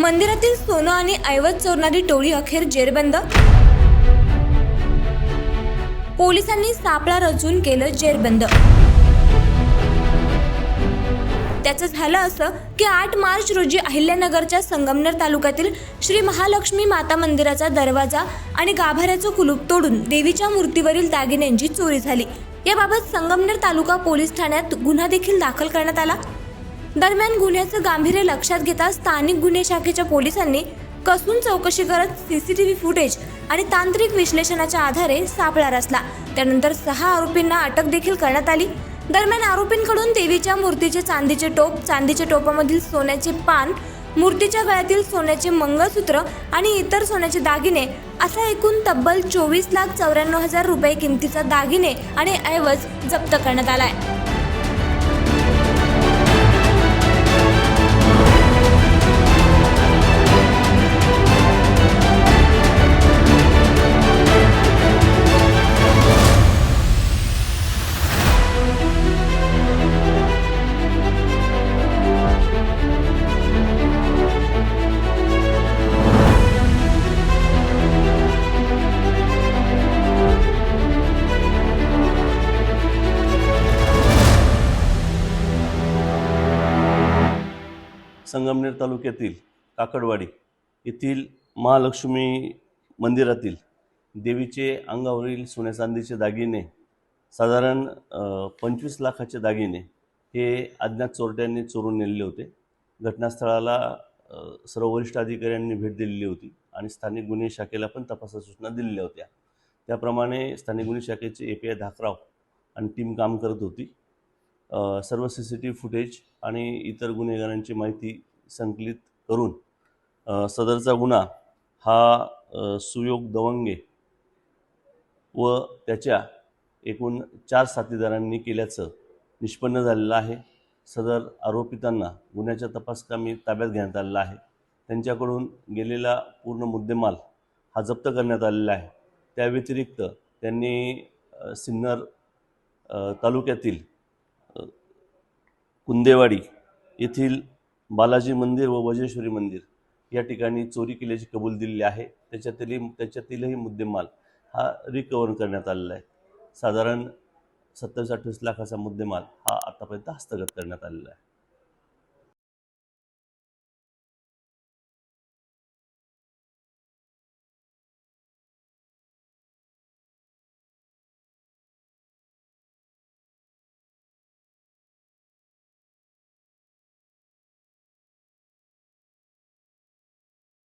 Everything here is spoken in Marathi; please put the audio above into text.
मंदिरातील सोनं आणि ऐवज चोरणारी टोळी अखेर जेरबंद. पोलिसांनी सापळा रचून केलं जेरबंद. त्याचं झालं असं की आठ मार्च रोजी अहिल्यानगरच्या संगमनेर तालुक्यातील श्री महालक्ष्मी माता मंदिराचा दरवाजा आणि गाभाऱ्याचं कुलूप तोडून देवीच्या मूर्तीवरील दागिन्यांची चोरी झाली. याबाबत संगमनेर तालुका पोलीस ठाण्यात गुन्हा देखील दाखल करण्यात आला. दरम्यान गुन्ह्याचं गांभीर्य लक्षात घेता स्थानिक गुन्हे शाखेच्या पोलिसांनी कसून चौकशी करत सीसीटीव्ही फुटेज आणि तांत्रिक विश्लेषणाच्या आधारे सापळा रचला. त्यानंतर सहा आरोपींना अटक देखील करण्यात आली. दरम्यान आरोपींकडून देवीच्या मूर्तीचे चांदीचे टोप चांदीच्या टोपामधील सोन्याचे पान मूर्तीच्या गळ्यातील सोन्याचे मंगळसूत्र आणि इतर सोन्याचे दागिने असा एकूण तब्बल चोवीस लाख चौऱ्याण्णव हजार रुपये किमतीचा दागिने आणि ऐवज जप्त करण्यात आलाय. संगमनेर तालुक्यातील काकडवाडी येथील महालक्ष्मी मंदिरातील देवीचे अंगावरील सोन्या चांदीचे दागिने साधारण पंचवीस लाखाचे दागिने हे अज्ञात चोरट्यांनी चोरून नेलेले होते. घटनास्थळाला सर्व वरिष्ठ अधिकाऱ्यांनी भेट दिलेली होती आणि स्थानिक गुन्हे शाखेला पण तपासा सूचना दिलेल्या होत्या. त्याप्रमाणे स्थानिक गुन्हे शाखेचे ए पी आय धाकराव आणि टीम काम करत होती. सर्व C C T V footage आणि इतर गुन्हेगारांची माहिती संकलित करून सदरचा गुन्हा हा सुयोग दवंगे व त्याच्या एकूण चार साथीदारांनी केल्याचं निष्पन्न झालेलं आहे. सदर आरोपितांना गुन्ह्याच्या तपासकामी ताब्यात घेण्यात आलेला आहे. त्यांच्याकडून गेलेला पूर्ण मुद्देमाल हा जप्त करण्यात आलेला आहे. त्या व्यतिरिक्त त्यांनी सिन्नर तालुक्यातील कुंदेवाडी येथील बालाजी मंदिर व वजेश्वरी मंदिर या ठिकाणी चोरी केल्याची कबूल दिलेली आहे. त्याच्यातील त्याच्यातीलही मुद्देमाल हा रिकवर करण्यात आलेला आहे. साधारण सत्तावीस अठ्ठावीस लाखाचा मुद्देमाल हा आतापर्यंत हस्तगत करण्यात आलेला आहे.